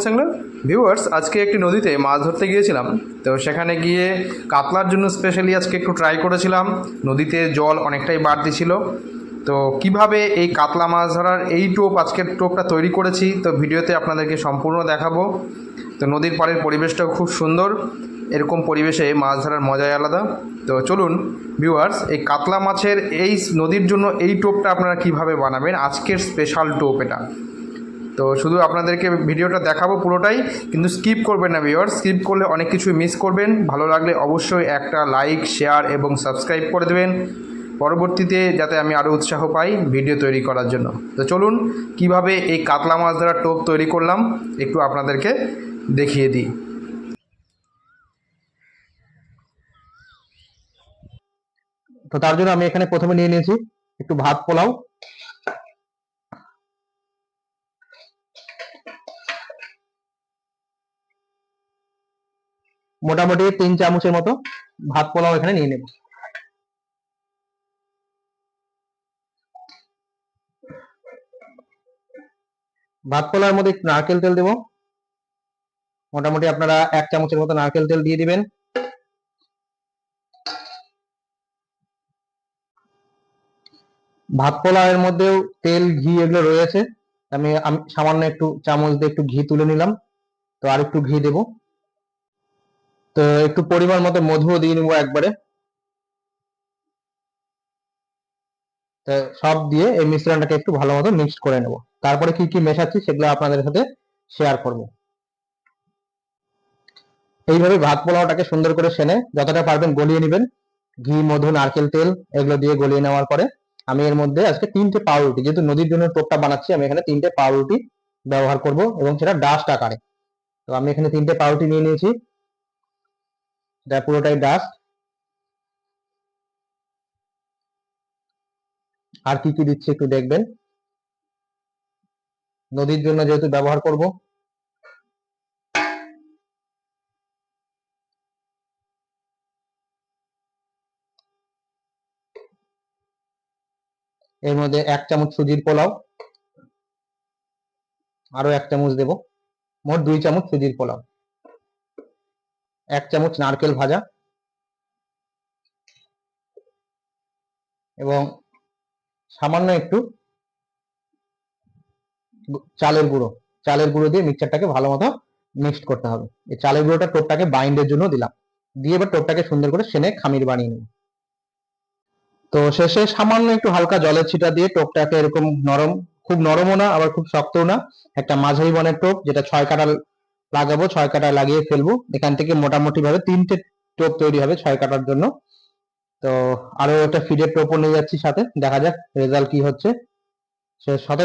বলছেন ভিউয়ার্স আজকে একটি নদীতে মাছ ধরতে গিয়েছিলাম। তো সেখানে গিয়ে কাতলার জন্য স্পেশালি আজকে একটু ট্রাই করেছিলাম। নদীতে জল অনেকটাই বাড়তি ছিল। তো কীভাবে এই কাতলা মাছ ধরার এই টোপ, আজকের টোপটা তৈরি করেছি, তো ভিডিওতে আপনাদেরকে সম্পূর্ণ দেখাবো। তো নদীর পাড়ের পরিবেশটাও খুব সুন্দর। এরকম পরিবেশে মাছ ধরার মজাই আলাদা। তো চলুন ভিউয়ার্স এই কাতলা মাছের এই নদীর জন্য এই টোপটা আপনারা কীভাবে বানাবেন? আজকের স্পেশাল টোপ এটা। তো শুধু আপনাদেরকে ভিডিওটা দেখাবো পুরোটাই, কিন্তু স্কিপ করবেন না ভিউয়ার স্কিপ করলে অনেক কিছুই মিস করবেন। ভালো লাগলে অবশ্যই একটা লাইক শেয়ার এবং সাবস্ক্রাইব করে দেবেন। পরবর্তীতে যাতে আমি আরও উৎসাহ পাই ভিডিও তৈরি করার জন্য। তো চলুন, কীভাবে এই কাতলা মাছ ধরার টোপ তৈরি করলাম, একটু আপনাদেরকে দেখিয়ে দিই। তো তার জন্য আমি এখানে প্রথমে নিয়ে নিয়েছি একটু ভাত পোলাও। মোটামুটি তিন চামচের মতো ভাত পোলাও এখানে নিয়ে নেব। ভাত পোলাওর মধ্যে নারকেল তেল দেবো। মোটামুটি আপনারা এক চামচের মতো নারকেল তেল দিয়ে দিবেন। ভাত পোলাওয়ের মধ্যেও তেল, ঘি এগুলো রয়েছে। আমি সামান্য একটু চামচ দিয়ে একটু ঘি তুলে নিলাম। তো আর একটু ঘি দেব। তো একটু পরিমাণ মতো মধুও দিয়ে নিবো একবারে। সব দিয়ে এই মিশ্রণটাকে একটু ভালো মতো মিক্সড করে নেব। তারপরে কি কি মেশাচ্ছি সেগুলো আপনাদের সাথে শেয়ার করব। এইভাবে ভাত পোলাওটাকে সুন্দর করে সেনে যতটা পারবেন গলিয়ে নেবেন। ঘি, মধু, নারকেল, তেল এগুলো দিয়ে গলিয়ে নেওয়ার পরে আমি এর মধ্যে আজকে তিনটে পাউরুটি, যেহেতু নদীর জন্য টোপটা বানাচ্ছি, আমি এখানে তিনটে পাউরুটি ব্যবহার করব এবং সেটা ডাস্ট আকারে। তো আমি এখানে তিনটে পাউরুটি নিয়ে নিয়েছি। এটা পুরোটাই ডাস্ট আর কি কি দিচ্ছে একটু দেখবেন। নদীর জন্য যেহেতু ব্যবহার করব। এর মধ্যে এক চামচ সুজির পোলাও। আরও এক চামচ দেব। মোট দুই চামচ সুজির পোলাও। এক চামচ নারকেল ভাজা এবং সামান্য একটু চালের গুঁড়ো। চালের গুঁড়ো দিয়ে মিক্সচারটাকে ভালো মতো মিক্সড করতে হবে। এই চালের গুঁড়োটা টোপটাকে বাইন্ডের জন্য দিলাম। দিয়ে এবার টোপটাকে সুন্দর করে সেনে খামির বানিয়ে নেব। তো শেষে সামান্য একটু হালকা জলের ছিটা দিয়ে টোপটাকে এরকম নরম, খুব নরমও না, আবার খুব শক্তও না, একটা মাঝারি বনের টোপ, যেটা ছয় কাটা লাগাবো ছয় কাটা লাগিয়ে ফেলব। এখান থেকে মোটামুটি ভাবে তিনটে টোপ তৈরি হবে ছয় কাটার জন্য। তো আরও একটা ফিডের টোপও নিয়ে যাচ্ছি সাথে। দেখা যাক রেজাল্ট কি হচ্ছে। সাথে